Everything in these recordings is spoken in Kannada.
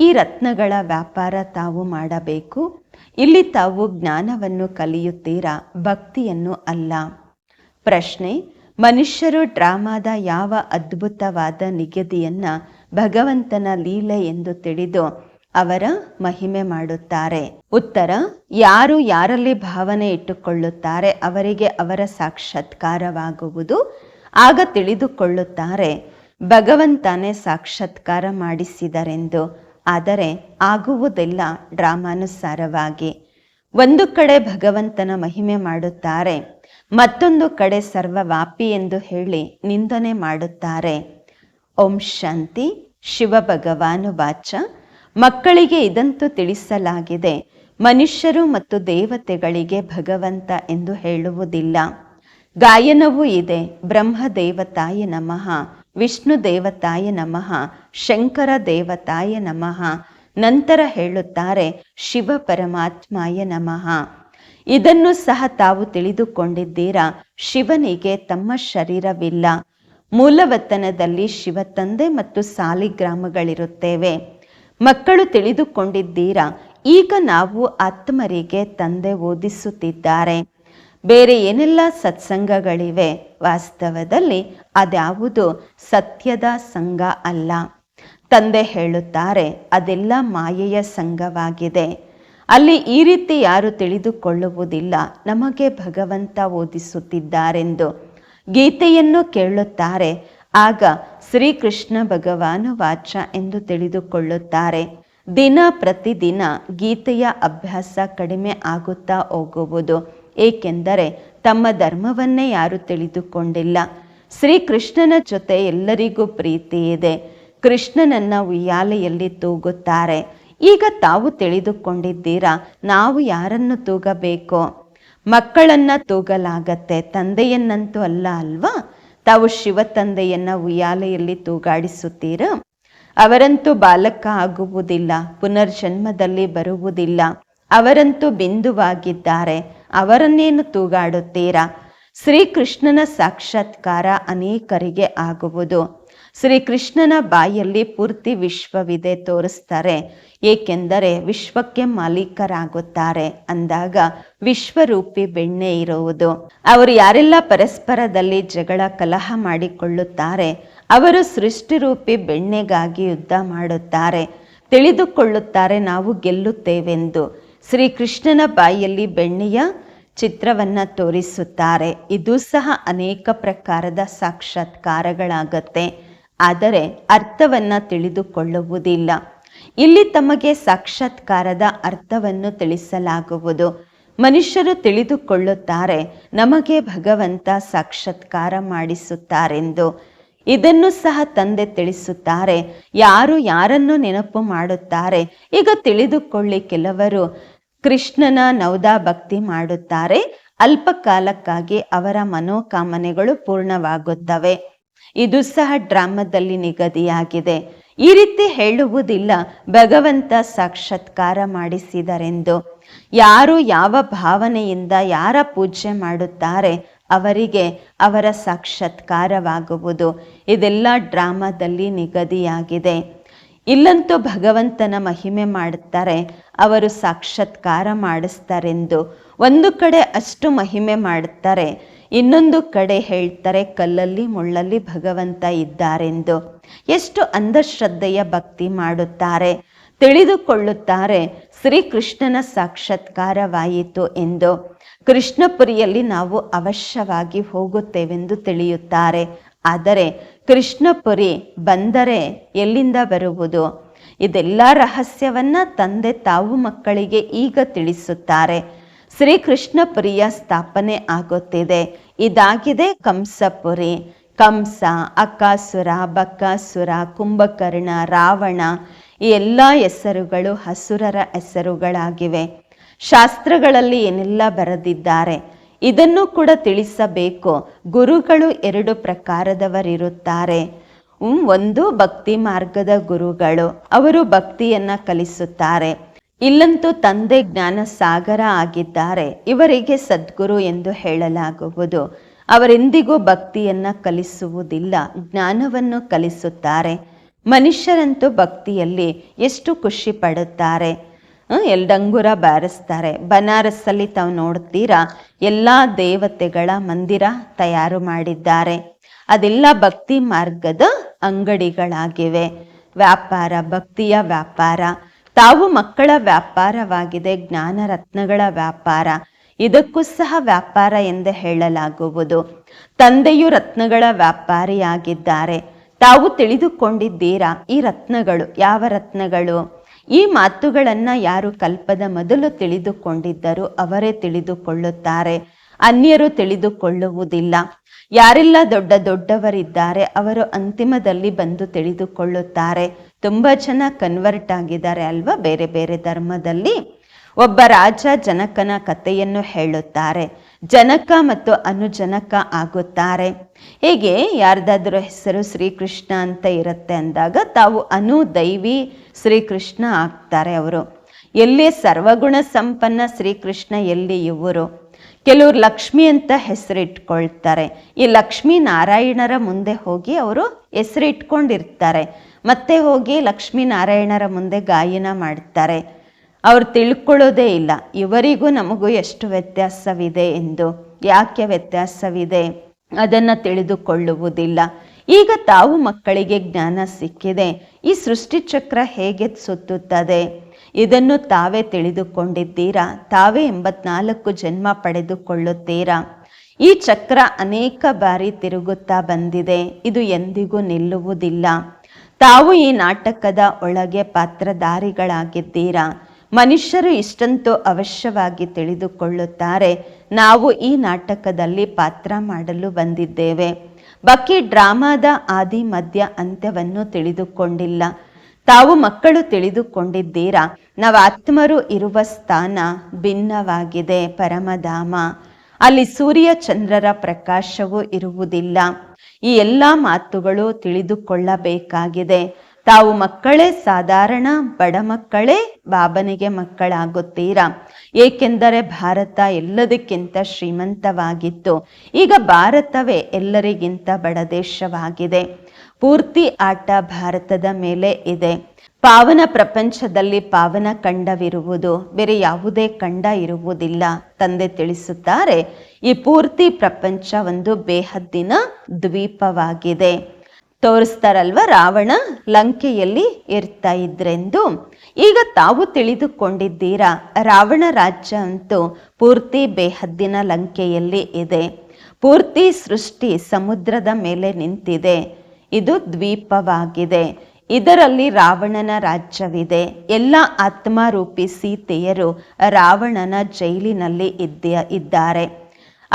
ಈ ರತ್ನಗಳ ವ್ಯಾಪಾರ ತಾವು ಮಾಡಬೇಕು. ಇಲ್ಲಿ ತಾವು ಜ್ಞಾನವನ್ನು ಕಲಿಯುತ್ತೀರಾ? ಭಕ್ತಿಯನ್ನು ಅಲ್ಲ. ಪ್ರಶ್ನೆ, ಮನುಷ್ಯರು ಡ್ರಾಮಾದ ಯಾವ ಅದ್ಭುತವಾದ ನಿಗದಿಯನ್ನು ಭಗವಂತನ ಲೀಲೆ ಎಂದು ತಿಳಿದು ಅವರ ಮಹಿಮೆ ಮಾಡುತ್ತಾರೆ? ಉತ್ತರ, ಯಾರು ಯಾರಲ್ಲಿ ಭಾವನೆ ಇಟ್ಟುಕೊಳ್ಳುತ್ತಾರೆ ಅವರಿಗೆ ಅವರ ಸಾಕ್ಷಾತ್ಕಾರವಾಗುವುದು ಆಗ ತಿಳಿದುಕೊಳ್ಳುತ್ತಾರೆ. ಭಗವಂತನೇ ಸಾಕ್ಷಾತ್ಕಾರ ಮಾಡಿಸಿದರೆಂದು ಆದರೆ ಆಗುವುದಿಲ್ಲ ಡ್ರಾಮಾನುಸಾರವಾಗಿ. ಒಂದು ಕಡೆ ಭಗವಂತನ ಮಹಿಮೆ ಮಾಡುತ್ತಾರೆ, ಮತ್ತೊಂದು ಕಡೆ ಸರ್ವವಾಪಿ ಎಂದು ಹೇಳಿ ನಿಂದನೆ ಮಾಡುತ್ತಾರೆ. ಓಂ ಶಾಂತಿ ಶಿವ ಭಗವಾನು ವಾಚ ಮಕ್ಕಳಿಗೆ ಇದಂತೂ ತಿಳಿಸಲಾಗಿದೆ, ಮನುಷ್ಯರು ಮತ್ತು ದೇವತೆಗಳಿಗೆ ಭಗವಂತ ಎಂದು ಹೇಳುವುದಿಲ್ಲ. ಗಾಯನವೂ ಇದೆ ಬ್ರಹ್ಮ ದೇವತಾಯ ನಮಃ. ವಿಷ್ಣು ದೇವತಾಯ ನಮಃ, ಶಂಕರ ದೇವತಾಯ ನಮಃ, ನಂತರ ಹೇಳುತ್ತಾರೆ ಶಿವ ಪರಮಾತ್ಮಾಯ ನಮಃ. ಇದನ್ನು ಸಹ ತಾವು ತಿಳಿದುಕೊಂಡಿದ್ದೀರಾ? ಶಿವನಿಗೆ ತಮ್ಮ ಶರೀರವಿಲ್ಲ. ಮೂಲವತನದಲ್ಲಿ ಶಿವ ತಂದೆ ಮತ್ತು ಸಾಲಿಗ್ರಾಮಗಳಿರುತ್ತೇವೆ ಮಕ್ಕಳು ತಿಳಿದುಕೊಂಡಿದ್ದೀರಾ? ಈಗ ನಾವು ಆತ್ಮರಿಗೆ ತಂದೆ ಓದಿಸುತ್ತಿದ್ದಾರೆ. ಬೇರೆ ಏನೆಲ್ಲ ಸತ್ಸಂಗಗಳಿವೆ? ವಾಸ್ತವದಲ್ಲಿ ಅದ್ಯಾವುದು ಸತ್ಯದ ಸಂಘ ಅಲ್ಲ. ತಂದೆ ಹೇಳುತ್ತಾರೆ, ಅದೆಲ್ಲ ಮಾಯೆಯ ಸಂಘವಾಗಿದೆ ಅಲ್ಲಿ ಈ ರೀತಿ ಯಾರು ತಿಳಿದುಕೊಳ್ಳುವುದಿಲ್ಲ. ನಮಗೆ ಭಗವಂತ ಓದಿಸುತ್ತಿದ್ದಾರೆಂದು. ಗೀತೆಯನ್ನು ಕೇಳುತ್ತಾರೆ, ಆಗ ಶ್ರೀಕೃಷ್ಣ ಭಗವಾನು ವಾಚ ಎಂದು ತಿಳಿದುಕೊಳ್ಳುತ್ತಾರೆ. ದಿನ ಪ್ರತಿದಿನ ಗೀತೆಯ ಅಭ್ಯಾಸ ಕಡಿಮೆ ಆಗುತ್ತಾ ಹೋಗುವುದು. ಏಕೆಂದರೆ ತಮ್ಮ ಧರ್ಮವನ್ನೇ ಯಾರು ತಿಳಿದುಕೊಂಡಿಲ್ಲ. ಶ್ರೀಕೃಷ್ಣನ ಜೊತೆ ಎಲ್ಲರಿಗೂ ಪ್ರೀತಿ ಇದೆ. ಕೃಷ್ಣನನ್ನ ಉಯ್ಯಾಲೆಯಲ್ಲಿ ತೂಗುತ್ತಾರೆ. ಈಗ ತಾವು ತಿಳಿದುಕೊಂಡಿದ್ದೀರಾ, ನಾವು ಯಾರನ್ನು ತೂಗಬೇಕು? ಮಕ್ಕಳನ್ನ ತೂಗಲಾಗತ್ತೆ, ತಂದೆಯನ್ನಂತೂ ಅಲ್ಲ ಅಲ್ವಾ? ತಾವು ಶಿವ ತಂದೆಯನ್ನ ಉಯ್ಯಾಲೆಯಲ್ಲಿ ತೂಗಾಡಿಸುತ್ತೀರ? ಅವರಂತೂ ಬಾಲಕ ಆಗುವುದಿಲ್ಲ, ಪುನರ್ಜನ್ಮದಲ್ಲಿ ಬರುವುದಿಲ್ಲ. ಅವರಂತೂ ಬಿಂದುವಾಗಿದ್ದಾರೆ. ಅವರನ್ನೇನು ತೂಗಾಡುತ್ತೀರಾ? ಶ್ರೀಕೃಷ್ಣನ ಸಾಕ್ಷಾತ್ಕಾರ ಅನೇಕರಿಗೆ ಆಗುವುದು. ಶ್ರೀಕೃಷ್ಣನ ಬಾಯಲ್ಲಿ ಪೂರ್ತಿ ವಿಶ್ವವಿದೆ ತೋರಿಸ್ತಾರೆ. ಏಕೆಂದರೆ ವಿಶ್ವಕ್ಕೆ ಮಾಲೀಕರಾಗುತ್ತಾರೆ. ಅಂದಾಗ ವಿಶ್ವರೂಪಿ ಬೆಣ್ಣೆ ಇರುವುದು. ಅವರು ಯಾರೆಲ್ಲ ಪರಸ್ಪರದಲ್ಲಿ ಜಗಳ ಕಲಹ ಮಾಡಿಕೊಳ್ಳುತ್ತಾರೆ, ಅವರು ಸೃಷ್ಟಿರೂಪಿ ಬೆಣ್ಣೆಗಾಗಿ ಯುದ್ಧ ಮಾಡುತ್ತಾರೆ. ತಿಳಿದುಕೊಳ್ಳುತ್ತಾರೆ ನಾವು ಗೆಲ್ಲುತ್ತೇವೆಂದು. ಶ್ರೀಕೃಷ್ಣನ ಬಾಯಲ್ಲಿ ಬೆಣ್ಣೆಯ ಚಿತ್ರವನ್ನ ತೋರಿಸುತ್ತಾರೆ. ಇದು ಸಹ ಅನೇಕ ಪ್ರಕಾರದ ಸಾಕ್ಷಾತ್ಕಾರಗಳಾಗತ್ತೆ. ಆದರೆ ಅರ್ಥವನ್ನ ತಿಳಿದುಕೊಳ್ಳುವುದಿಲ್ಲ. ಇಲ್ಲಿ ತಮಗೆ ಸಾಕ್ಷಾತ್ಕಾರದ ಅರ್ಥವನ್ನು ತಿಳಿಸಲಾಗುವುದು. ಮನುಷ್ಯರು ತಿಳಿದುಕೊಳ್ಳುತ್ತಾರೆ, ನಮಗೆ ಭಗವಂತ ಸಾಕ್ಷಾತ್ಕಾರ ಮಾಡಿಸುತ್ತಾರೆಂದು. ಇದನ್ನು ಸಹ ತಂದೆ ತಿಳಿಸುತ್ತಾರೆ. ಯಾರು ಯಾರನ್ನು ನೆನಪು ಮಾಡುತ್ತಾರೆ, ಈಗ ತಿಳಿದುಕೊಳ್ಳಿ ಕೆಲವರು. ಕೃಷ್ಣನ ನೌದಾ ಭಕ್ತಿ ಮಾಡುತ್ತಾರೆ. ಅಲ್ಪ ಕಾಲಕ್ಕಾಗಿ ಅವರ ಮನೋಕಾಮನೆಗಳು ಪೂರ್ಣವಾಗುತ್ತವೆ. ಇದು ಸಹ ಡ್ರಾಮದಲ್ಲಿ ನಿಗದಿಯಾಗಿದೆ. ಈ ರೀತಿ ಹೇಳುವುದಿಲ್ಲ. ಭಗವಂತ ಸಾಕ್ಷಾತ್ಕಾರ ಮಾಡಿಸಿದರೆಂದು. ಯಾರು ಯಾವ ಭಾವನೆಯಿಂದ ಯಾರ ಪೂಜೆ ಮಾಡುತ್ತಾರೆ ಅವರಿಗೆ ಅವರ ಸಾಕ್ಷಾತ್ಕಾರವಾಗುವುದು. ಇದೆಲ್ಲ ಡ್ರಾಮಾದಲ್ಲಿ ನಿಗದಿಯಾಗಿದೆ. ಇಲ್ಲಂತೂ ಭಗವಂತನ ಮಹಿಮೆ ಮಾಡುತ್ತಾರೆ ಅವರು ಸಾಕ್ಷಾತ್ಕಾರ ಮಾಡಿಸ್ತಾರೆಂದು. ಒಂದು ಕಡೆ ಅಷ್ಟು ಮಹಿಮೆ ಮಾಡುತ್ತಾರೆ ಇನ್ನೊಂದು ಕಡೆ ಹೇಳ್ತಾರೆ ಕಲ್ಲಲ್ಲಿ ಮುಳ್ಳಲ್ಲಿ ಭಗವಂತ ಇದ್ದಾರೆಂದು. ಎಷ್ಟು ಅಂಧಶ್ರದ್ಧೆಯ ಭಕ್ತಿ ಮಾಡುತ್ತಾರೆ, ತಿಳಿದುಕೊಳ್ಳುತ್ತಾರೆ, ಶ್ರೀಕೃಷ್ಣನ ಸಾಕ್ಷಾತ್ಕಾರವಾಯಿತು ಎಂದು. ಕೃಷ್ಣಪುರಿಯಲ್ಲಿ ನಾವು ಅವಶ್ಯವಾಗಿ ಹೋಗುತ್ತೇವೆಂದು ತಿಳಿಯುತ್ತಾರೆ. ಆದರೆ ಕೃಷ್ಣಪುರಿ ಬಂದರೆ ಎಲ್ಲಿಂದ ಬರುವುದು? ಇದೆಲ್ಲ ರಹಸ್ಯವನ್ನ ತಂದೆ ತಾವು ಮಕ್ಕಳಿಗೆ ಈಗ ತಿಳಿಸುತ್ತಾರೆ. ಶ್ರೀಕೃಷ್ಣಪುರಿಯ ಸ್ಥಾಪನೆ ಆಗುತ್ತಿದೆ. ಇದಾಗಿದೆ ಕಂಸಪುರಿ ಕಂಸ ಅಕಾಸುರ ಬಕಾಸುರ ಕುಂಭಕರ್ಣ, ರಾವಣ ಈ ಎಲ್ಲ ಹೆಸರುಗಳು ಹಸುರರ ಹೆಸರುಗಳಾಗಿವೆ. ಶಾಸ್ತ್ರಗಳಲ್ಲಿ ಏನೆಲ್ಲ ಬರೆದಿದ್ದಾರೆ? ಇದನ್ನು ಕೂಡ ತಿಳಿಸಬೇಕು. ಗುರುಗಳು ಎರಡು ಪ್ರಕಾರದವರಿರುತ್ತಾರೆ. ಒಂದು ಭಕ್ತಿ ಮಾರ್ಗದ ಗುರುಗಳು. ಅವರು ಭಕ್ತಿಯನ್ನ ಕಲಿಸುತ್ತಾರೆ. ಇಲ್ಲಂತೂ ತಂದೆ ಜ್ಞಾನ ಸಾಗರ ಆಗಿದ್ದಾರೆ. ಇವರಿಗೆ ಸದ್ಗುರು ಎಂದು ಹೇಳಲಾಗುವುದು. ಅವರೆಂದಿಗೂ ಭಕ್ತಿಯನ್ನ ಕಲಿಸುವುದಿಲ್ಲ. ಜ್ಞಾನವನ್ನು ಕಲಿಸುತ್ತಾರೆ. ಮನುಷ್ಯರಂತೂ ಭಕ್ತಿಯಲ್ಲಿ ಎಷ್ಟು ಖುಷಿ ಪಡುತ್ತಾರೆ. ಹ್ಮ್, ಎಲ್ ಡಂಗುರ ಬಾರಿಸ್ತಾರೆ. ಬನಾರಸ್ಸಲ್ಲಿ ತಾವು ನೋಡ್ತೀರಾ? ಎಲ್ಲ ದೇವತೆಗಳ ಮಂದಿರ ತಯಾರು ಮಾಡಿದ್ದಾರೆ. ಅದೆಲ್ಲ ಭಕ್ತಿ ಮಾರ್ಗದ ಅಂಗಡಿಗಳಾಗಿವೆ. ವ್ಯಾಪಾರ ಭಕ್ತಿಯ ವ್ಯಾಪಾರ. ತಾವು ಮಕ್ಕಳ ವ್ಯಾಪಾರವಾಗಿದೆ ಜ್ಞಾನ ರತ್ನಗಳ ವ್ಯಾಪಾರ. ಇದಕ್ಕೂ ಸಹ ವ್ಯಾಪಾರ ಎಂದು ಹೇಳಲಾಗುವುದು. ತಂದೆಯು ರತ್ನಗಳ ವ್ಯಾಪಾರಿಯಾಗಿದ್ದಾರೆ. ತಾವು ತಿಳಿದುಕೊಂಡಿದ್ದೀರಾ ಈ ರತ್ನಗಳು ಯಾವ ರತ್ನಗಳು? ಈ ಮಾತುಗಳನ್ನ ಯಾರು ಕಲ್ಪದ ಮೊದಲು ತಿಳಿದುಕೊಂಡಿದ್ದರೂ ಅವರೇ ತಿಳಿದುಕೊಳ್ಳುತ್ತಾರೆ. ಅನ್ಯರು ತಿಳಿದುಕೊಳ್ಳುವುದಿಲ್ಲ. ಯಾರೆಲ್ಲ ದೊಡ್ಡ ದೊಡ್ಡವರಿದ್ದಾರೆ, ಅವರು ಅಂತಿಮದಲ್ಲಿ ಬಂದು ತಿಳಿದುಕೊಳ್ಳುತ್ತಾರೆ. ತುಂಬಾ ಜನ ಕನ್ವರ್ಟ್ ಆಗಿದ್ದಾರೆ ಅಲ್ವಾ? ಬೇರೆ ಬೇರೆ ಧರ್ಮದಲ್ಲಿ ಒಬ್ಬ ರಾಜ ಜನಕನ ಕಥೆಯನ್ನು ಹೇಳುತ್ತಾರೆ. ಜನಕ ಮತ್ತು ಅನುಜನಕ ಆಗುತ್ತಾರೆ. ಹೀಗೆ ಯಾರ್ದಾದ್ರೂ ಹೆಸರು ಶ್ರೀಕೃಷ್ಣ ಅಂತ ಇರುತ್ತೆ ಅಂದಾಗ ತಾವು ಅನು ದೈವಿ ಶ್ರೀಕೃಷ್ಣ ಆಗ್ತಾರೆ ಅವರು. ಎಲ್ಲಿ ಸರ್ವಗುಣ ಸಂಪನ್ನ ಶ್ರೀಕೃಷ್ಣ, ಎಲ್ಲಿ ಇವರು. ಕೆಲವರು ಲಕ್ಷ್ಮಿ ಅಂತ ಹೆಸರಿಟ್ಕೊಳ್ತಾರೆ. ಈ ಲಕ್ಷ್ಮೀ ನಾರಾಯಣರ ಮುಂದೆ ಹೋಗಿ ಅವರು ಹೆಸರಿಟ್ಕೊಂಡಿರ್ತಾರೆ. ಮತ್ತೆ ಹೋಗಿ ಲಕ್ಷ್ಮೀ ನಾರಾಯಣರ ಮುಂದೆ ಗಾಯನ ಮಾಡ್ತಾರೆ. ಅವ್ರು ತಿಳ್ಕೊಳ್ಳೋದೇ ಇಲ್ಲ. ಇವರಿಗೂ ನಮಗೂ ಎಷ್ಟು ವ್ಯತ್ಯಾಸವಿದೆ ಎಂದು, ಯಾಕೆ ವ್ಯತ್ಯಾಸವಿದೆ ಅದನ್ನು ತಿಳಿದುಕೊಳ್ಳುವುದಿಲ್ಲ. ಈಗ ತಾವು ಮಕ್ಕಳಿಗೆ ಜ್ಞಾನ ಸಿಕ್ಕಿದೆ. ಈ ಸೃಷ್ಟಿ ಚಕ್ರ ಹೇಗೆ ಸುತ್ತುತ್ತದೆ? ಇದನ್ನು ತಾವೇ ತಿಳಿದುಕೊಂಡಿದ್ದೀರಾ? ತಾವೇ ಎಂಬತ್ನಾಲ್ಕು ಜನ್ಮ ಪಡೆದುಕೊಳ್ಳುತ್ತೀರಾ? ಈ ಚಕ್ರ ಅನೇಕ ಬಾರಿ ತಿರುಗುತ್ತಾ ಬಂದಿದೆ. ಇದು ಎಂದಿಗೂ ನಿಲ್ಲುವುದಿಲ್ಲ. ತಾವು ಈ ನಾಟಕದ ಒಳಗೆ ಪಾತ್ರಧಾರಿಗಳಾಗಿದ್ದೀರಾ? ಮನುಷ್ಯರು ಇಷ್ಟಂತೂ ಅವಶ್ಯವಾಗಿ ತಿಳಿದುಕೊಳ್ಳುತ್ತಾರೆ. ನಾವು ಈ ನಾಟಕದಲ್ಲಿ ಪಾತ್ರ ಮಾಡಲು ಬಂದಿದ್ದೇವೆ. ಬಾಕಿ ಡ್ರಾಮಾದ ಆದಿ ಮಧ್ಯ ಅಂತ್ಯವನ್ನು ತಿಳಿದುಕೊಂಡಿಲ್ಲ. ತಾವು ಮಕ್ಕಳು ತಿಳಿದುಕೊಂಡಿದ್ದೀರಾ? ನಾವು ಆತ್ಮರು ಇರುವ ಸ್ಥಾನ ಭಿನ್ನವಾಗಿದೆ, ಪರಮಧಾಮ. ಅಲ್ಲಿ ಸೂರ್ಯ ಚಂದ್ರರ ಪ್ರಕಾಶವೂ ಇರುವುದಿಲ್ಲ. ಈ ಎಲ್ಲ ಮಾತುಗಳು ತಿಳಿದುಕೊಳ್ಳಬೇಕಾಗಿದೆ. ತಾವು ಮಕ್ಕಳೇ, ಸಾಧಾರಣ ಬಡ ಮಕ್ಕಳೇ ಬಾಬನಿಗೆ ಮಕ್ಕಳಾಗುತ್ತೀರಾ? ಏಕೆಂದರೆ ಭಾರತ ಎಲ್ಲದಕ್ಕಿಂತ ಶ್ರೀಮಂತವಾಗಿತ್ತು. ಈಗ ಭಾರತವೇ ಎಲ್ಲರಿಗಿಂತ ಬಡ ದೇಶವಾಗಿದೆ. ಪೂರ್ತಿ ಆಟ ಭಾರತದ ಮೇಲೆ ಇದೆ. ಪಾವನ ಪ್ರಪಂಚದಲ್ಲಿ ಪಾವನ ಖಂಡವಿರುವುದು, ಬೇರೆ ಯಾವುದೇ ಖಂಡ ಇರುವುದಿಲ್ಲ. ತಂದೆ ತಿಳಿಸುತ್ತಾರೆ, ಈ ಪೂರ್ತಿ ಪ್ರಪಂಚ ಒಂದು ಬೇಹದ್ದಿನ ದ್ವೀಪವಾಗಿದೆ. ತೋರಿಸ್ತಾರಲ್ವ? ರಾವಣ ಲಂಕೆಯಲ್ಲಿ ಇರ್ತಾ ಇದ್ರೆಂದು. ಈಗ ತಾವು ತಿಳಿದುಕೊಂಡಿದ್ದೀರಾ, ರಾವಣ ರಾಜ್ಯ ಅಂತೂ ಪೂರ್ತಿ ಬೇಹದ್ದಿನ ಲಂಕೆಯಲ್ಲಿ ಇದೆ. ಪೂರ್ತಿ ಸೃಷ್ಟಿ ಸಮುದ್ರದ ಮೇಲೆ ನಿಂತಿದೆ. ಇದು ದ್ವೀಪವಾಗಿದೆ. ಇದರಲ್ಲಿ ರಾವಣನ ರಾಜ್ಯವಿದೆ. ಎಲ್ಲ ಆತ್ಮರೂಪಿ ಸೀತೆಯರು ರಾವಣನ ಜೈಲಿನಲ್ಲಿ ಇದ್ದ, ಇದ್ದಾರೆ.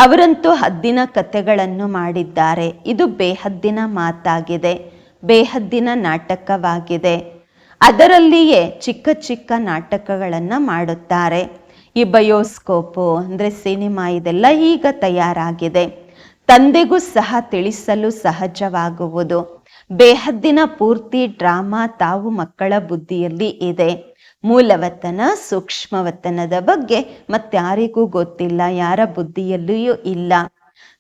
ಅವರಂತೂ ಹದ್ದಿನ ಕಥೆಗಳನ್ನು ಮಾಡಿದ್ದಾರೆ. ಇದು ಬೇಹದ್ದಿನ ಮಾತಾಗಿದೆ. ಬೇಹದ್ದಿನ ನಾಟಕವಾಗಿದೆ. ಅದರಲ್ಲಿಯೇ ಚಿಕ್ಕ ಚಿಕ್ಕ ನಾಟಕಗಳನ್ನು ಮಾಡುತ್ತಾರೆ. ಈ ಬಯೋಸ್ಕೋಪು ಅಂದರೆ ಸಿನಿಮಾ ಇದೆಲ್ಲ ಈಗ ತಯಾರಾಗಿದೆ. ತಂದೆಗೂ ಸಹ ತಿಳಿಸಲು ಸಹಜವಾಗುವುದು. ಬೇಹದ್ದಿನ ಪೂರ್ತಿ ಡ್ರಾಮಾ ತಾವು ಮಕ್ಕಳ ಬುದ್ಧಿಯಲ್ಲಿ ಇದೆ. ಮೂಲವತನ ಸೂಕ್ಷ್ಮವತ್ತನದ ಬಗ್ಗೆ ಮತ್ತಾರಿಗೂ ಗೊತ್ತಿಲ್ಲ, ಯಾರ ಬುದ್ಧಿಯಲ್ಲಿಯೂ ಇಲ್ಲ.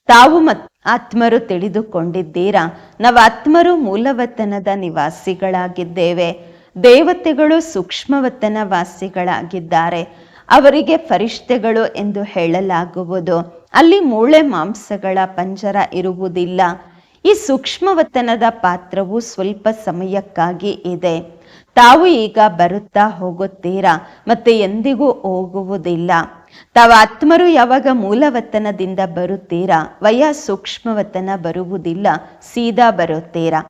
ತಾವು ಮತ್, ಆತ್ಮರು ತಿಳಿದುಕೊಂಡಿದ್ದೀರಾ? ನಾವು ಆತ್ಮರು ಮೂಲವತನದ ನಿವಾಸಿಗಳಾಗಿದ್ದೇವೆ. ದೇವತೆಗಳು ಸೂಕ್ಷ್ಮವತನ ವಾಸಿಗಳಾಗಿದ್ದಾರೆ. ಅವರಿಗೆ ಫರಿಷ್ಠೆಗಳು ಎಂದು ಹೇಳಲಾಗುವುದು. ಅಲ್ಲಿ ಮೂಳೆ ಮಾಂಸಗಳ ಪಂಜರ ಇರುವುದಿಲ್ಲ. ಈ ಸೂಕ್ಷ್ಮವತನದ ಪಾತ್ರವು ಸ್ವಲ್ಪ ಸಮಯಕ್ಕಾಗಿ ಇದೆ. ತಾವು ಈಗ ಬರುತ್ತಾ ಹೋಗುತ್ತೀರಾ? ಮತ್ತೆ ಎಂದಿಗೂ ಹೋಗುವುದಿಲ್ಲ. ತಾವು ಆತ್ಮರು ಯಾವಾಗ ಮೂಲವತನದಿಂದ ಬರುತ್ತೀರಾ? ವಯ ಸೂಕ್ಷ್ಮವತನ ಬರುವುದಿಲ್ಲ, ಸೀದಾ ಬರುತ್ತೀರಾ?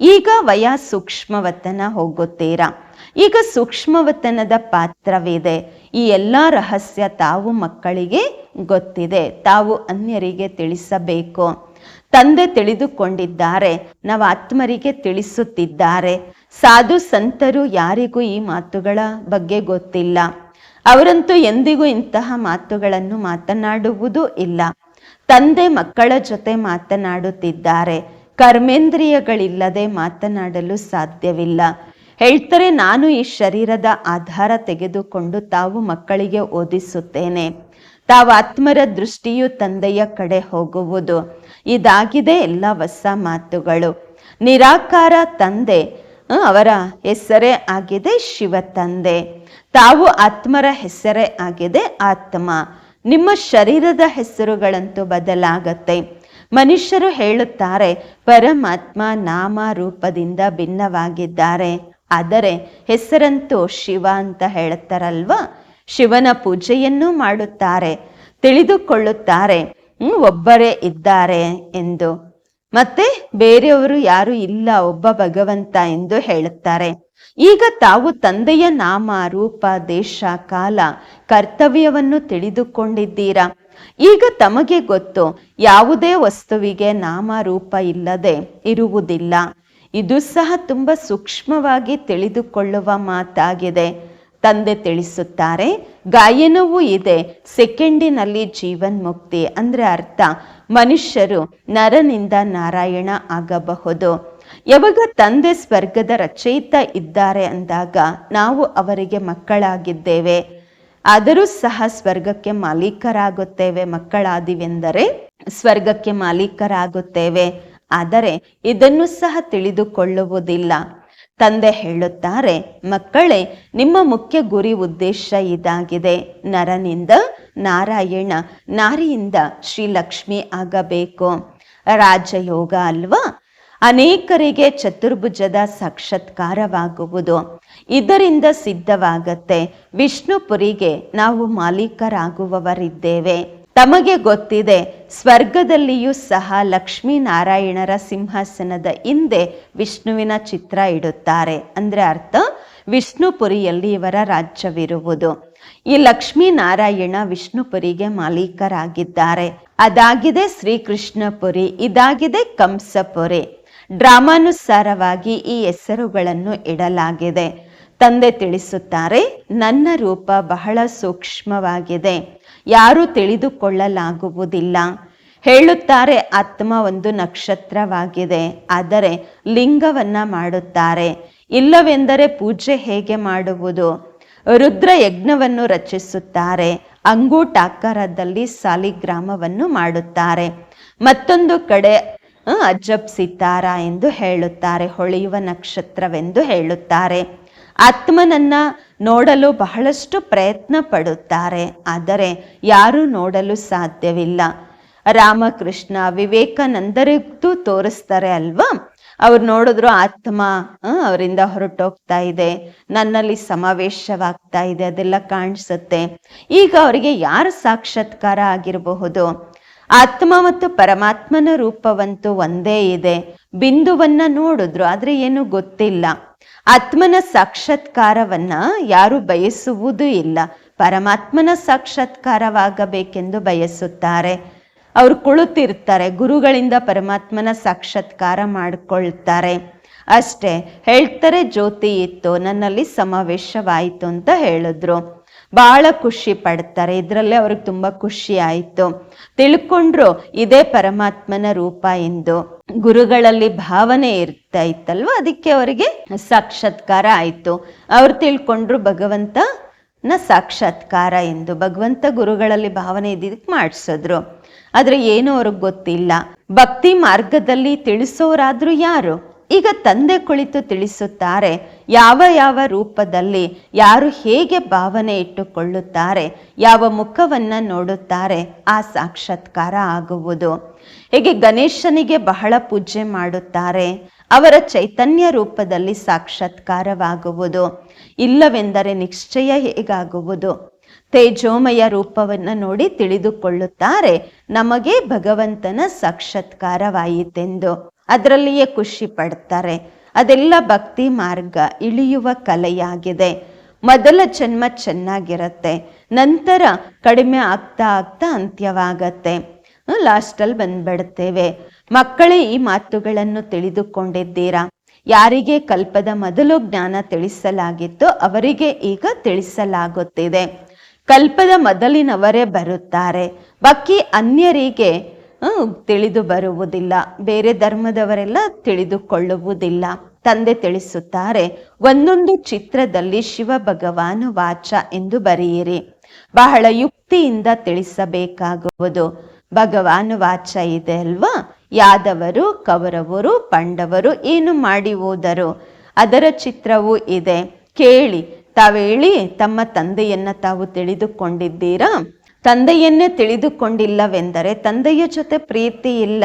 ಈಗ ವಯ ಸೂಕ್ಷ್ಮವತನ ಹೋಗುತ್ತೀರಾ? ಈಗ ಸೂಕ್ಷ್ಮವತನದ ಪಾತ್ರವಿದೆ. ಈ ಎಲ್ಲ ರಹಸ್ಯ ತಾವು ಮಕ್ಕಳಿಗೆ ಗೊತ್ತಿದೆ. ತಾವು ಅನ್ಯರಿಗೆ ತಿಳಿಸಬೇಕು. ತಂದೆ ತಿಳಿದುಕೊಂಡಿದ್ದಾರೆ, ನಾವು ಆತ್ಮರಿಗೆ ತಿಳಿಸುತ್ತಿದ್ದಾರೆ. ಸಾಧು ಸಂತರು ಯಾರಿಗೂ ಈ ಮಾತುಗಳ ಬಗ್ಗೆ ಗೊತ್ತಿಲ್ಲ. ಅವರಂತೂ ಎಂದಿಗೂ ಇಂತಹ ಮಾತುಗಳನ್ನು ಮಾತನಾಡುವುದೂ ಇಲ್ಲ. ತಂದೆ ಮಕ್ಕಳ ಜೊತೆ ಮಾತನಾಡುತ್ತಿದ್ದಾರೆ. ಕರ್ಮೇಂದ್ರಿಯಗಳಿಲ್ಲದೆ ಮಾತನಾಡಲು ಸಾಧ್ಯವಿಲ್ಲ. ಹೇಳ್ತಾರೆ, ನಾನು ಈ ಶರೀರದ ಆಧಾರ ತೆಗೆದುಕೊಂಡು ತಾವು ಮಕ್ಕಳಿಗೆ ಓದಿಸುತ್ತೇನೆ. ತಾವು ಆತ್ಮರ ದೃಷ್ಟಿಯು ತಂದೆಯ ಕಡೆ ಹೋಗುವುದು. ಇದಾಗಿದೆ ಎಲ್ಲ ಹೊಸ ಮಾತುಗಳು. ನಿರಾಕಾರ ತಂದೆ ಅವರ ಹೆಸರೇ ಆಗಿದೆ ಶಿವ ತಂದೆ ತಾವು ಆತ್ಮರ ಹೆಸರೇ ಆಗಿದೆ ಆತ್ಮ. ನಿಮ್ಮ ಶರೀರದ ಹೆಸರುಗಳಂತೂ ಬದಲಾಗತ್ತೆ. ಮನುಷ್ಯರು ಹೇಳುತ್ತಾರೆ, ಪರಮಾತ್ಮ ನಾಮ ರೂಪದಿಂದ ಭಿನ್ನವಾಗಿದ್ದಾರೆ. ಆದರೆ ಹೆಸರಂತೂ ಶಿವ ಅಂತ ಹೇಳುತ್ತಾರಲ್ವಾ ಶಿವನ ಪೂಜೆಯನ್ನು ಮಾಡುತ್ತಾರೆ, ತಿಳಿದುಕೊಳ್ಳುತ್ತಾರೆ ಒಬ್ಬರೇ ಇದ್ದಾರೆ ಎಂದು. ಮತ್ತೆ ಬೇರೆಯವರು ಯಾರು ಇಲ್ಲ, ಒಬ್ಬ ಭಗವಂತ ಎಂದು ಹೇಳುತ್ತಾರೆ. ಈಗ ತಾವು ತಂದೆಯ ನಾಮ, ರೂಪ, ದೇಶ, ಕಾಲ, ಕರ್ತವ್ಯವನ್ನು ತಿಳಿದುಕೊಂಡಿದ್ದೀರಾ? ಈಗ ತಮಗೆ ಗೊತ್ತು, ಯಾವುದೇ ವಸ್ತುವಿಗೆ ನಾಮ, ರೂಪ ಇಲ್ಲದೆ ಇರುವುದಿಲ್ಲ. ಇದು ಸಹ ತುಂಬಾ ಸೂಕ್ಷ್ಮವಾಗಿ ತಿಳಿದುಕೊಳ್ಳುವ ಮಾತಾಗಿದೆ. ತಂದೆ ತಿಳಿಸುತ್ತಾರೆ, ಗಾಯನವೂ ಇದೆ, ಸೆಕೆಂಡಿನಲ್ಲಿ ಜೀವನ್ ಮುಕ್ತಿ. ಅಂದ್ರೆ ಅರ್ಥ, ಮನುಷ್ಯರು ನರನಿಂದ ನಾರಾಯಣ ಆಗಬಹುದು. ಯಾವಾಗ ತಂದೆ ಸ್ವರ್ಗದ ರಚಯಿತ ಇದ್ದಾರೆ ಅಂದಾಗ ನಾವು ಅವರಿಗೆ ಮಕ್ಕಳಾಗಿದ್ದೇವೆ. ಆದರೂ ಸಹ ಸ್ವರ್ಗಕ್ಕೆ ಮಾಲೀಕರಾಗುತ್ತೇವೆ ಮಕ್ಕಳಾದಿವೆಂದರೆ ಸ್ವರ್ಗಕ್ಕೆ ಮಾಲೀಕರಾಗುತ್ತೇವೆ. ಆದರೆ ಇದನ್ನು ಸಹ ತಿಳಿದುಕೊಳ್ಳುವುದಿಲ್ಲ. ತಂದೆ ಹೇಳುತ್ತಾರೆ, ಮಕ್ಕಳೇ, ನಿಮ್ಮ ಮುಖ್ಯ ಗುರಿ ಉದ್ದೇಶ ಇದಾಗಿದೆ. ನರನಿಂದ ನಾರಾಯಣ, ನಾರಿಯಿಂದ ಶ್ರೀಲಕ್ಷ್ಮಿ ಆಗಬೇಕು. ರಾಜಯೋಗ ಅಲ್ವಾ? ಅನೇಕರಿಗೆ ಚತುರ್ಭುಜದ ಸಾಕ್ಷಾತ್ಕಾರವಾಗುವುದು. ಇದರಿಂದ ಸಿದ್ಧವಾಗತ್ತೆ. ವಿಷ್ಣುಪುರಿಗೆ ನಾವು ಮಾಲೀಕರಾಗುವವರಿದ್ದೇವೆ. ತಮಗೆ ಗೊತ್ತಿದೆ, ಸ್ವರ್ಗದಲ್ಲಿಯೂ ಸಹ ಲಕ್ಷ್ಮೀನಾರಾಯಣರ ಸಿಂಹಾಸನದ ಹಿಂದೆ ವಿಷ್ಣುವಿನ ಚಿತ್ರ ಇಡುತ್ತಾರೆ. ಅಂದರೆ ಅರ್ಥ, ವಿಷ್ಣುಪುರಿಯಲ್ಲಿ ಇವರ ರಾಜ್ಯವಿರುವುದು. ಈ ಲಕ್ಷ್ಮೀನಾರಾಯಣ ವಿಷ್ಣುಪುರಿಗೆ ಮಾಲೀಕರಾಗಿದ್ದಾರೆ. ಅದಾಗಿದೆ ಶ್ರೀಕೃಷ್ಣಪುರಿ, ಇದಾಗಿದೆ ಕಂಸಪುರಿ. ಡ್ರಾಮಾನುಸಾರವಾಗಿ ಈ ಹೆಸರುಗಳನ್ನು ಇಡಲಾಗಿದೆ. ತಂದೆ ತಿಳಿಸುತ್ತಾರೆ, ನನ್ನ ರೂಪ ಬಹಳ ಸೂಕ್ಷ್ಮವಾಗಿದೆ. ಯಾರು ತಿಳಿದುಕೊಳ್ಳಲಾಗುವುದಿಲ್ಲ. ಹೇಳುತ್ತಾರೆ, ಆತ್ಮ ಒಂದು ನಕ್ಷತ್ರವಾಗಿದೆ, ಆದರೆ ಲಿಂಗವನ್ನ ಮಾಡುತ್ತಾರೆ. ಇಲ್ಲವೆಂದರೆ ಪೂಜೆ ಹೇಗೆ ಮಾಡುವುದು? ರುದ್ರ ಯಜ್ಞವನ್ನು ರಚಿಸುತ್ತಾರೆ, ಅಂಗೂಟಾಕಾರದಲ್ಲಿ ಸಾಲಿಗ್ರಾಮವನ್ನು ಮಾಡುತ್ತಾರೆ. ಮತ್ತೊಂದು ಕಡೆ ಅಜಬ್ ಸಿತಾರ ಎಂದು ಹೇಳುತ್ತಾರೆ, ಹೊಳೆಯುವ ನಕ್ಷತ್ರವೆಂದು ಹೇಳುತ್ತಾರೆ. ಆತ್ಮನನ್ನ ನೋಡಲು ಬಹಳಷ್ಟು ಪ್ರಯತ್ನ ಪಡುತ್ತಾರೆ. ಆದರೆ ಯಾರೂ ನೋಡಲು ಸಾಧ್ಯವಿಲ್ಲ. ರಾಮಕೃಷ್ಣ ವಿವೇಕಾನಂದರಿಗೂ ತೋರಿಸ್ತಾರೆ ಅಲ್ವಾ? ಅವ್ರು ನೋಡಿದ್ರು ಆತ್ಮ ಅವರಿಂದ ಹೊರಟೋಗ್ತಾ ಇದೆ. ನನ್ನಲ್ಲಿ ಸಮಾವೇಶವಾಗ್ತಾ ಇದೆ, ಅದೆಲ್ಲ ಕಾಣಿಸುತ್ತೆ. ಈಗ ಅವರಿಗೆ ಯಾರು ಸಾಕ್ಷಾತ್ಕಾರ ಆಗಿರಬಹುದು? ಆತ್ಮ ಮತ್ತು ಪರಮಾತ್ಮನ ರೂಪವಂತೂ ಒಂದೇ ಇದೆ. ಬಿಂದುವನ್ನ ನೋಡಿದ್ರು, ಆದ್ರೆ ಏನು ಗೊತ್ತಿಲ್ಲ. ಆತ್ಮನ ಸಾಕ್ಷಾತ್ಕಾರವನ್ನ ಯಾರು ಬಯಸುವುದೂ ಇಲ್ಲ. ಪರಮಾತ್ಮನ ಸಾಕ್ಷಾತ್ಕಾರವಾಗಬೇಕೆಂದು ಬಯಸುತ್ತಾರೆ. ಅವರು ಕುಳಿತಿರ್ತಾರೆ, ಗುರುಗಳಿಂದ ಪರಮಾತ್ಮನ ಸಾಕ್ಷಾತ್ಕಾರ ಮಾಡಿಕೊಳ್ತಾರೆ. ಅಷ್ಟೇ, ಹೇಳ್ತಾರೆ, ಜ್ಯೋತಿ ಇತ್ತು, ನನ್ನಲ್ಲಿ ಸಮಾವೇಶವಾಯಿತು ಅಂತ ಹೇಳಿದ್ರು. ಬಹಳ ಖುಷಿ ಪಡ್ತಾರೆ, ಇದರಲ್ಲೇ ಅವ್ರಿಗೆ ತುಂಬಾ ಖುಷಿ ಆಯಿತು. ತಿಳ್ಕೊಂಡ್ರು, ಇದೇ ಪರಮಾತ್ಮನ ರೂಪ ಎಂದು. ಗುರುಗಳಲ್ಲಿ ಭಾವನೆ ಇರ್ತಾ ಇತ್ತಲ್ವ? ಅದಕ್ಕೆ ಅವರಿಗೆ ಸಾಕ್ಷಾತ್ಕಾರ ಆಯಿತು. ಅವ್ರು ತಿಳ್ಕೊಂಡ್ರು ಭಗವಂತನ ಸಾಕ್ಷಾತ್ಕಾರ ಎಂದು. ಭಗವಂತ ಗುರುಗಳಲ್ಲಿ ಭಾವನೆ ಇದ್ದಿದ್ದಕ್ಕೆ ಮಾಡಿಸಿದ್ರು. ಆದರೆ ಏನು ಅವ್ರಿಗೆ ಗೊತ್ತಿಲ್ಲ. ಭಕ್ತಿ ಮಾರ್ಗದಲ್ಲಿ ತಿಳಿಸೋರಾದರೂ ಯಾರು? ಈಗ ತಂದೆ ಕುಳಿತು ತಿಳಿಸುತ್ತಾರೆ. ಯಾವ ಯಾವ ರೂಪದಲ್ಲಿ, ಯಾರು ಹೇಗೆ ಭಾವನೆ ಇಟ್ಟುಕೊಳ್ಳುತ್ತಾರೆ, ಯಾವ ಮುಖವನ್ನು ನೋಡುತ್ತಾರೆ, ಆ ಸಾಕ್ಷಾತ್ಕಾರ ಆಗುವುದು. ಹೇಗೆ ಗಣೇಶನಿಗೆ ಬಹಳ ಪೂಜೆ ಮಾಡುತ್ತಾರೆ, ಅವರ ಚೈತನ್ಯ ರೂಪದಲ್ಲಿ ಸಾಕ್ಷಾತ್ಕಾರವಾಗುವುದು, ಇಲ್ಲವೆಂದರೆ ನಿಶ್ಚಯ ಹೇಗಾಗುವುದು? ತೇಜೋಮಯ ರೂಪವನ್ನು ನೋಡಿ ತಿಳಿದುಕೊಳ್ಳುತ್ತಾರೆ, ನಮಗೆ ಭಗವಂತನ ಸಾಕ್ಷಾತ್ಕಾರವಾಯಿತೆಂದು. ಅದರಲ್ಲಿಯೇ ಖುಷಿ ಪಡ್ತಾರೆ. ಅದೆಲ್ಲ ಭಕ್ತಿ ಮಾರ್ಗ ಇಳಿಯುವ ಕಲೆಯಾಗಿದೆ. ಮೊದಲ ಜನ್ಮ ಚೆನ್ನಾಗಿರುತ್ತೆ, ನಂತರ ಕಡಿಮೆ ಆಗ್ತಾ ಆಗ್ತಾ ಅಂತ್ಯವಾಗತ್ತೆ. ಲಾಸ್ಟಲ್ಲಿ ಬಂದ್ಬಿಡುತ್ತೇವೆ. ಮಕ್ಕಳೇ, ಈ ಮಾತುಗಳನ್ನು ತಿಳಿದುಕೊಂಡಿದ್ದೀರಾ? ಯಾರಿಗೆ ಕಲ್ಪದ ಮೊದಲು ಜ್ಞಾನ ತಿಳಿಸಲಾಗಿತ್ತು ಅವರಿಗೆ ಈಗ ತಿಳಿಸಲಾಗುತ್ತಿದೆ. ಕಲ್ಪದ ಮೊದಲಿನವರೇ ಬರುತ್ತಾರೆ. ಬಾಕಿ ಅನ್ಯರಿಗೆ ತಿಳಿದು ಬರುವುದಿಲ್ಲ. ಬೇರೆ ಧರ್ಮದವರೆಲ್ಲ ತಿಳಿದುಕೊಳ್ಳುವುದಿಲ್ಲ. ತಂದೆ ತಿಳಿಸುತ್ತಾರೆ, ಒಂದೊಂದು ಚಿತ್ರದಲ್ಲಿ ಶಿವ ಭಗವಾನು ವಾಚ ಎಂದು ಬರೆಯಿರಿ. ಬಹಳ ಯುಕ್ತಿಯಿಂದ ತಿಳಿಸಬೇಕಾಗುವುದು. ಭಗವಾನ್ ವಾಚ ಇದೆ ಅಲ್ವಾ? ಯಾದವರು, ಕೌರವರು, ಪಾಂಡವರು ಏನು ಮಾಡಿ ಹೋದರು? ಅದರ ಚಿತ್ರವೂ ಇದೆ. ಕೇಳಿ, ತಾವೇಳಿ ತಮ್ಮ ತಂದೆಯನ್ನು ತಾವು ತಿಳಿದುಕೊಂಡಿದ್ದೀರಾ? ತಂದೆಯನ್ನೇ ತಿಳಿದುಕೊಂಡಿಲ್ಲವೆಂದರೆ ತಂದೆಯ ಜೊತೆ ಪ್ರೀತಿ ಇಲ್ಲ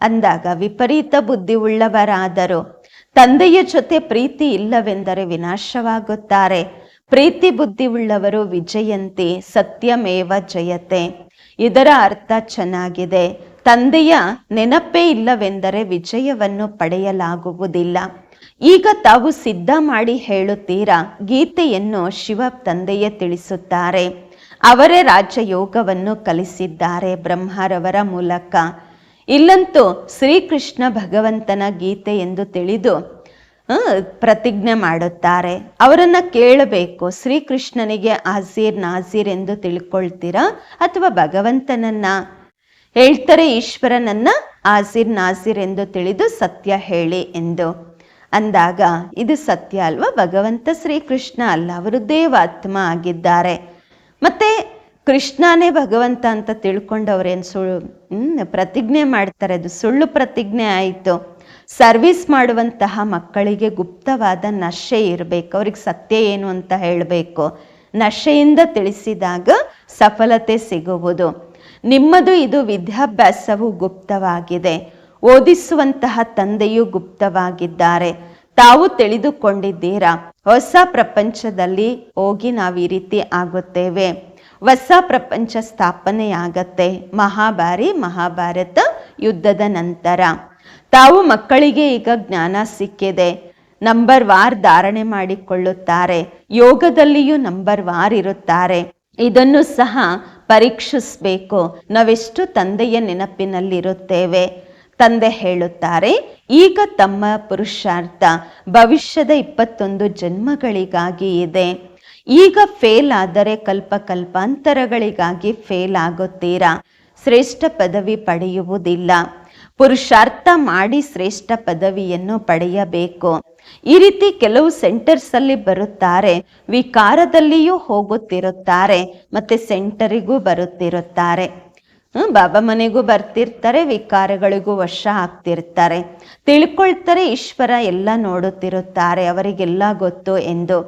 ಅಂದಾಗ ವಿಪರೀತ ಬುದ್ಧಿ ಉಳ್ಳವರಾದರು ತಂದೆಯ ಜೊತೆ ಪ್ರೀತಿ ಇಲ್ಲವೆಂದರೆ ವಿನಾಶವಾಗುತ್ತಾರೆ. ಪ್ರೀತಿ ಬುದ್ಧಿ ಉಳ್ಳವರು ವಿಜಯಂತಿ, ಸತ್ಯಮೇವ ಜಯತೆ. ಇದರ ಅರ್ಥ ಚೆನ್ನಾಗಿದೆ. ತಂದೆಯ ನೆನಪೇ ಇಲ್ಲವೆಂದರೆ ವಿಜಯವನ್ನು ಪಡೆಯಲಾಗುವುದಿಲ್ಲ. ಈಗ ತಾವು ಸಿದ್ಧ ಮಾಡಿ ಹೇಳುತ್ತೀರಾ? ಗೀತೆಯನ್ನು ಶಿವ ತಂದೆಯೇ ತಿಳಿಸುತ್ತಾರೆ. ಅವರೇ ರಾಜಯೋಗವನ್ನು ಕಲಿಸಿದ್ದಾರೆ ಬ್ರಹ್ಮರವರ ಮೂಲಕ. ಇಲ್ಲಂತೂ ಶ್ರೀಕೃಷ್ಣ ಭಗವಂತನ ಗೀತೆ ಎಂದು ತಿಳಿದು ಪ್ರತಿಜ್ಞೆ ಮಾಡುತ್ತಾರೆ. ಅವರನ್ನ ಕೇಳಬೇಕು. ಶ್ರೀಕೃಷ್ಣನಿಗೆ ಆಸೀರ್ ನಾಸೀರ್ ಎಂದು ತಿಳ್ಕೊಳ್ತೀರಾ? ಅಥವಾ ಭಗವಂತನನ್ನ? ಹೇಳ್ತಾರೆ, ಈಶ್ವರನನ್ನ ಆಸೀರ್ ನಾಸೀರ್ ಎಂದು ತಿಳಿದು ಸತ್ಯ ಹೇಳಿ ಎಂದು. ಅಂದಾಗ, ಇದು ಸತ್ಯ ಅಲ್ವಾ? ಭಗವಂತ ಶ್ರೀಕೃಷ್ಣ ಅಲ್ಲ. ಅವರು ದೇವಾತ್ಮ ಆಗಿದ್ದಾರೆ. ಮತ್ತೆ, ಕೃಷ್ಣನೇ ಭಗವಂತ ಅಂತ ತಿಳ್ಕೊಂಡವ್ರೇನು ಸುಳ್ಳು? ಪ್ರತಿಜ್ಞೆ ಮಾಡ್ತಾರೆ. ಅದು ಸುಳ್ಳು ಪ್ರತಿಜ್ಞೆ ಆಯಿತು. ಸರ್ವಿಸ್ ಮಾಡುವಂತಹ ಮಕ್ಕಳಿಗೆ ಗುಪ್ತವಾದ ನಶೆ ಇರಬೇಕು. ಅವ್ರಿಗೆ ಸತ್ಯ ಏನು ಅಂತ ಹೇಳಬೇಕು. ನಶೆಯಿಂದ ತಿಳಿಸಿದಾಗ ಸಫಲತೆ ಸಿಗುವುದು. ನಿಮ್ಮದು ಇದು ವಿದ್ಯಾಭ್ಯಾಸವು ಗುಪ್ತವಾಗಿದೆ. ಓದಿಸುವಂತಹ ತಂದೆಯು ಗುಪ್ತವಾಗಿದ್ದಾರೆ. ತಾವು ತಿಳಿದುಕೊಂಡಿದ್ದೀರಾ? ಹೊಸ ಪ್ರಪಂಚದಲ್ಲಿ ಹೋಗಿ ನಾವು ಈ ರೀತಿ ಆಗುತ್ತೇವೆ. ಹೊಸ ಪ್ರಪಂಚ ಸ್ಥಾಪನೆಯಾಗತ್ತೆ. ಮಹಾಭಾರಿ ಮಹಾಭಾರತ ಯುದ್ಧದ ನಂತರ. ತಾವು ಮಕ್ಕಳಿಗೆ ಈಗ ಜ್ಞಾನ ಸಿಕ್ಕಿದೆ. ನಂಬರ್ ವಾರ್ ಧಾರಣೆ ಮಾಡಿಕೊಳ್ಳುತ್ತಾರೆ. ಯೋಗದಲ್ಲಿಯೂ ನಂಬರ್ ವಾರ್ ಇರುತ್ತಾರೆ. ಇದನ್ನು ಸಹ ಪರೀಕ್ಷಿಸಬೇಕು. ನಾವೆಷ್ಟು ತಂದೆಯ ನೆನಪಿನಲ್ಲಿರುತ್ತೇವೆ. ತಂದೆ ಹೇಳುತ್ತಾರೆ, ಈಗ ತಮ್ಮ ಪುರುಷಾರ್ಥ ಭವಿಷ್ಯದ ಇಪ್ಪತ್ತೊಂದು ಜನ್ಮಗಳಿಗಾಗಿ ಇದೆ. ಈಗ ಫೇಲ್ ಆದರೆ ಕಲ್ಪ ಕಲ್ಪಾಂತರಗಳಿಗಾಗಿ ಫೇಲ್ ಆಗುತ್ತೀರಾ? ಶ್ರೇಷ್ಠ ಪದವಿ ಪಡೆಯುವುದಿಲ್ಲ. ಪುರುಷಾರ್ಥ ಮಾಡಿ ಶ್ರೇಷ್ಠ ಪದವಿಯನ್ನು ಪಡೆಯಬೇಕು. ಈ ರೀತಿ ಕೆಲವು ಸೆಂಟರ್ಸ್ ಅಲ್ಲಿ ಬರುತ್ತಾರೆ. ವಿಕಾರದಲ್ಲಿಯೂ ಹೋಗುತ್ತಿರುತ್ತಾರೆ. ಮತ್ತೆ ಸೆಂಟರಿಗೂ ಬರುತ್ತಿರುತ್ತಾರೆ. ಬಾಬಾ ಮನೆಗೂ ಬರ್ತಿರ್ತಾರೆ, ವಿಕಾರಗಳಿಗೂ ವಶ ಆಗ್ತಿರ್ತಾರೆ. ತಿಳ್ಕೊಳ್ತಾರೆ ಈಶ್ವರ ಎಲ್ಲ ನೋಡುತ್ತಿರುತ್ತಾರೆ, ಅವರಿಗೆಲ್ಲ ಗೊತ್ತು ಎಂದು.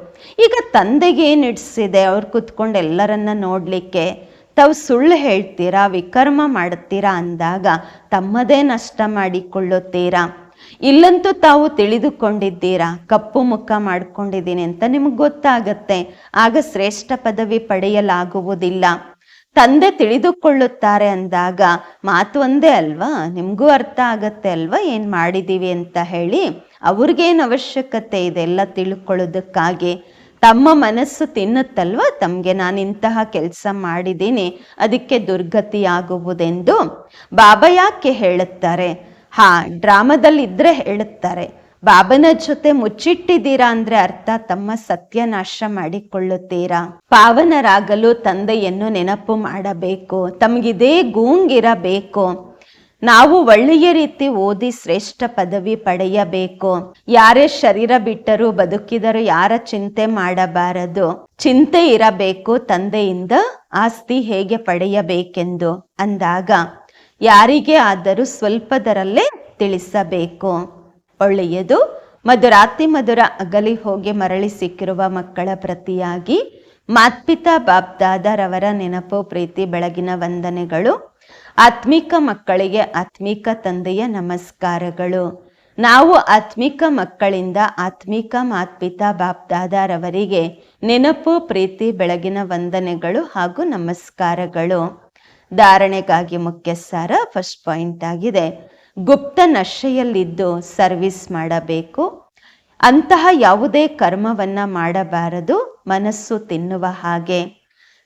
ಈಗ ತಂದೆಗೆ ಏನು ಇಡ್ಸಿದೆ ಅವ್ರು ಕುತ್ಕೊಂಡು ಎಲ್ಲರನ್ನ ನೋಡ್ಲಿಕ್ಕೆ. ತಾವು ಸುಳ್ಳು ಹೇಳ್ತೀರಾ, ವಿಕರ್ಮ ಮಾಡುತ್ತೀರಾ ಅಂದಾಗ ತಮ್ಮದೇ ನಷ್ಟ ಮಾಡಿಕೊಳ್ಳುತ್ತೀರಾ? ಇಲ್ಲಂತೂ ತಾವು ತಿಳಿದುಕೊಂಡಿದ್ದೀರಾ, ಕಪ್ಪು ಮುಖ ಮಾಡ್ಕೊಂಡಿದ್ದೀನಿ ಅಂತ ನಿಮಗೆ ಗೊತ್ತಾಗತ್ತೆ. ಆಗ ಶ್ರೇಷ್ಠ ಪದವಿ ಪಡೆಯಲಾಗುವುದಿಲ್ಲ. ತಂದೆ ತಿಳಿದುಕೊಳ್ಳುತ್ತಾರೆ ಅಂದಾಗ ಮಾತು ಒಂದೇ ಅಲ್ವಾ? ನಿಮಗೂ ಅರ್ಥ ಆಗತ್ತೆ ಅಲ್ವಾ ಏನು ಮಾಡಿದ್ದೀವಿ ಅಂತ ಹೇಳಿ? ಅವ್ರಿಗೇನು ಅವಶ್ಯಕತೆ ಇದೆ ಎಲ್ಲ ತಿಳ್ಕೊಳ್ಳೋದಕ್ಕಾಗಿ? ತಮ್ಮ ಮನಸ್ಸು ತಿನ್ನುತ್ತಲ್ವಾ? ತಮಗೆ ನಾನು ಇಂತಹ ಕೆಲಸ ಮಾಡಿದ್ದೀನಿ, ಅದಕ್ಕೆ ದುರ್ಗತಿಯಾಗುವುದೆಂದು ಬಾಬಾ ಯಾಕೆ ಹೇಳುತ್ತಾರೆ? ಹಾ ಡ್ರಾಮಾದಲ್ಲಿ ಇದ್ರೆ ಹೇಳುತ್ತಾರೆ. ಬಾಬನ ಜೊತೆ ಮುಚ್ಚಿಟ್ಟಿದ್ದೀರಾ ಅಂದ್ರೆ ಅರ್ಥ ತಮ್ಮ ಸತ್ಯನಾಶ ಮಾಡಿಕೊಳ್ಳುತ್ತೀರಾ? ಪಾವನರಾಗಲು ತಂದೆಯನ್ನು ನೆನಪು ಮಾಡಬೇಕು, ತಮಗಿದೇ ಗೂಂಗಿರಬೇಕು. ನಾವು ಒಳ್ಳೆಯ ರೀತಿ ಓದಿ ಶ್ರೇಷ್ಠ ಪದವಿ ಪಡೆಯಬೇಕು. ಯಾರೇ ಶರೀರ ಬಿಟ್ಟರೂ ಬದುಕಿದರೂ ಯಾರ ಚಿಂತೆ ಮಾಡಬಾರದು. ಚಿಂತೆ ಇರಬೇಕು, ತಂದೆಯಿಂದ ಆಸ್ತಿ ಹೇಗೆ ಪಡೆಯಬೇಕೆಂದು. ಅಂದಾಗ, ಯಾರಿಗೆ ಆದರೂ ಸ್ವಲ್ಪದರಲ್ಲೇ ತಿಳಿಸಬೇಕು. ಒಳ್ಳೆಯದು, ಮಧುರಾತಿ ಮಧುರ ಅಗಲಿ ಹೋಗಿ ಮರಳಿ ಸಿಕ್ಕಿರುವ ಮಕ್ಕಳ ಪ್ರತಿಯಾಗಿ, ಮಾತ್ಪಿತಾ ಬಾಬ್ದಾದರವರ ನೆನಪು, ಪ್ರೀತಿ, ಬೆಳಗಿನ ವಂದನೆಗಳು ಆತ್ಮಿಕ ಮಕ್ಕಳಿಗೆ ಆತ್ಮಿಕ ತಂದೆಯ ನಮಸ್ಕಾರಗಳು. ನಾವು ಆತ್ಮಿಕ ಮಕ್ಕಳಿಂದ ಆತ್ಮಿಕ ಮಾತ್ಪಿತಾ ಬಾಪ್ದಾದಾರವರಿಗೆ ನೆನಪು, ಪ್ರೀತಿ, ಬೆಳಗಿನ ವಂದನೆಗಳು ಹಾಗೂ ನಮಸ್ಕಾರಗಳು. ಧಾರಣೆಗಾಗಿ ಮುಖ್ಯ ಸಾರ ಫಸ್ಟ್ ಪಾಯಿಂಟ್ ಆಗಿದೆ. ಗುಪ್ತ ನಶೆಯಲ್ಲಿದ್ದು ಸರ್ವಿಸ್ ಮಾಡಬೇಕು. ಅಂತಹ ಯಾವುದೇ ಕರ್ಮವನ್ನ ಮಾಡಬಾರದು, ಮನಸ್ಸು ತಿನ್ನುವ ಹಾಗೆ.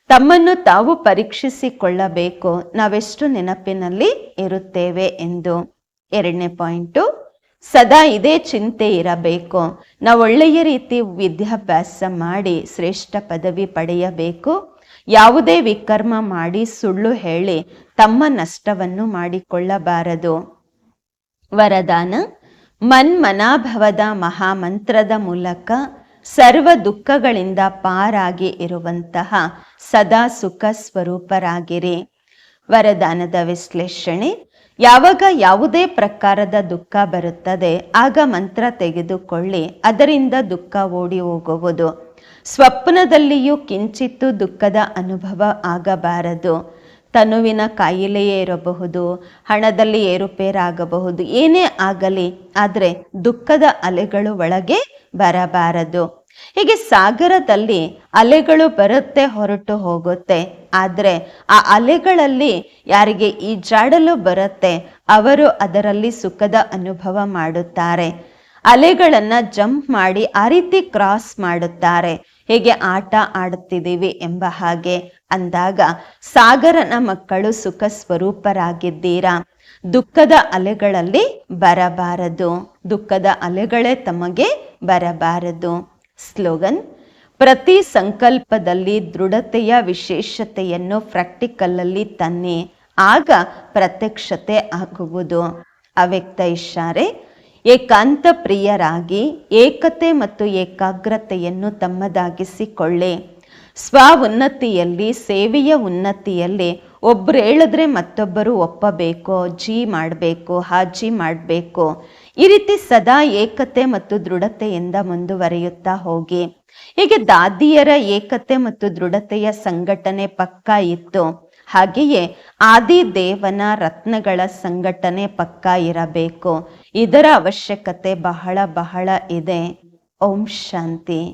ತಮ್ಮನ್ನು ತಾವು ಪರೀಕ್ಷಿಸಿಕೊಳ್ಳಬೇಕು. ನಾವೆಷ್ಟು ನೆನಪಿನಲ್ಲಿ ಇರುತ್ತೇವೆ ಎಂದು. ಎರಡನೇ ಪಾಯಿಂಟು, ಸದಾ ಇದೇ ಚಿಂತೆ ಇರಬೇಕು. ನಾವು ಒಳ್ಳೆಯ ರೀತಿ ವಿದ್ಯಾಭ್ಯಾಸ ಮಾಡಿ ಶ್ರೇಷ್ಠ ಪದವಿ ಪಡೆಯಬೇಕು. ಯಾವುದೇ ವಿಕರ್ಮ ಮಾಡಿ ಸುಳ್ಳು ಹೇಳಿ ತಮ್ಮ ನಷ್ಟವನ್ನು ಮಾಡಿಕೊಳ್ಳಬಾರದು. ವರದಾನ, ಮನ್ಮನಾಭವದ ಮಹಾಮಂತ್ರದ ಮೂಲಕ ಸರ್ವ ದುಃಖಗಳಿಂದ ಪಾರಾಗಿ ಇರುವಂತಹ ಸದಾ ಸುಖ ಸ್ವರೂಪರಾಗಿರಿ. ವರದಾನದ ವಿಶ್ಲೇಷಣೆ, ಯಾವಾಗ ಯಾವುದೇ ಪ್ರಕಾರದ ದುಃಖ ಬರುತ್ತದೆ, ಆಗ ಮಂತ್ರ ತೆಗೆದುಕೊಳ್ಳಿ, ಅದರಿಂದ ದುಃಖ ಓಡಿ ಹೋಗುವುದು. ಸ್ವಪ್ನದಲ್ಲಿಯೂ ಕಿಂಚಿತ್ತು ದುಃಖದ ಅನುಭವ ಆಗಬಾರದು. ತನುವಿನ ಕಾಯಿಲೆಯೇ ಇರಬಹುದು ಹಣದಲ್ಲಿ ಏರುಪೇರಾಗಬಹುದು, ಏನೇ ಆಗಲಿ, ಆದರೆ ದುಃಖದ ಅಲೆಗಳು ಒಳಗೆ ಬರಬಾರದು. ಹೀಗೆ ಸಾಗರದಲ್ಲಿ ಅಲೆಗಳು ಬರುತ್ತೆ ಹೊರಟು ಹೋಗುತ್ತೆ, ಆದರೆ ಆ ಅಲೆಗಳಲ್ಲಿ ಯಾರಿಗೆ ಈಜಾಡಲು ಬರುತ್ತೆ, ಅವರು ಅದರಲ್ಲಿ ಸುಖದ ಅನುಭವ ಮಾಡುತ್ತಾರೆ. ಅಲೆಗಳನ್ನು ಜಂಪ್ ಮಾಡಿ ಆ ರೀತಿ ಕ್ರಾಸ್ ಮಾಡುತ್ತಾರೆ. ಹೇಗೆ ಆಟ ಆಡುತ್ತಿದ್ದೀವಿ ಎಂಬ ಹಾಗೆ ಅಂದಾಗ, ಸಾಗರನ ಮಕ್ಕಳು ಸುಖ ಸ್ವರೂಪರಾಗಿದ್ದೀರಾ? ದುಃಖದ ಅಲೆಗಳಲ್ಲಿ ಬರಬಾರದು. ದುಃಖದ ಅಲೆಗಳೇ ತಮಗೆ ಬರಬಾರದು. ಸ್ಲೋಗನ್, ಪ್ರತಿ ಸಂಕಲ್ಪದಲ್ಲಿ ದೃಢತೆಯ ವಿಶೇಷತೆಯನ್ನು ಪ್ರಾಕ್ಟಿಕಲ್ಲಲ್ಲಿ ತನ್ನಿ. ಆಗ ಪ್ರತ್ಯಕ್ಷತೆ ಆಗುವುದು. ಅವ್ಯಕ್ತ ಇಶಾರೆ ಏಕಾಂತ ಪ್ರಿಯರಾಗಿ ಏಕತೆ ಮತ್ತು ಏಕಾಗ್ರತೆಯನ್ನು ತಮ್ಮದಾಗಿಸಿಕೊಳ್ಳಿ. ಸ್ವ ಉನ್ನತಿಯಲ್ಲಿ ಸೇವೆಯ ಉನ್ನತಿಯಲ್ಲಿ ಒಬ್ಬರು ಹೇಳಿದ್ರೆ ಮತ್ತೊಬ್ಬರು ಒಪ್ಪಬೇಕು, ಜಿ ಮಾಡಬೇಕು ಹಾಜಿ ಮಾಡಬೇಕು. ಈ ರೀತಿ ಸದಾ ಏಕತೆ ಮತ್ತು ದೃಢತೆಯಿಂದ ಮುಂದುವರಿಯುತ್ತಾ ಹೋಗಿ. ಹೀಗೆ ದಾದಿಯರ ಏಕತೆ ಮತ್ತು ದೃಢತೆಯ ಸಂಘಟನೆ ಪಕ್ಕ ಇತ್ತು. ಹಾಗೆಯೇ ಆದಿದೇವನ ರತ್ನಗಳ ಸಂಘಟನೆ ಪಕ್ಕ ಇರಬೇಕು. ಇದರ ಅವಶ್ಯಕತೆ ಬಹಳ ಬಹಳ ಇದೆ. ಓಂ ಶಾಂತಿ.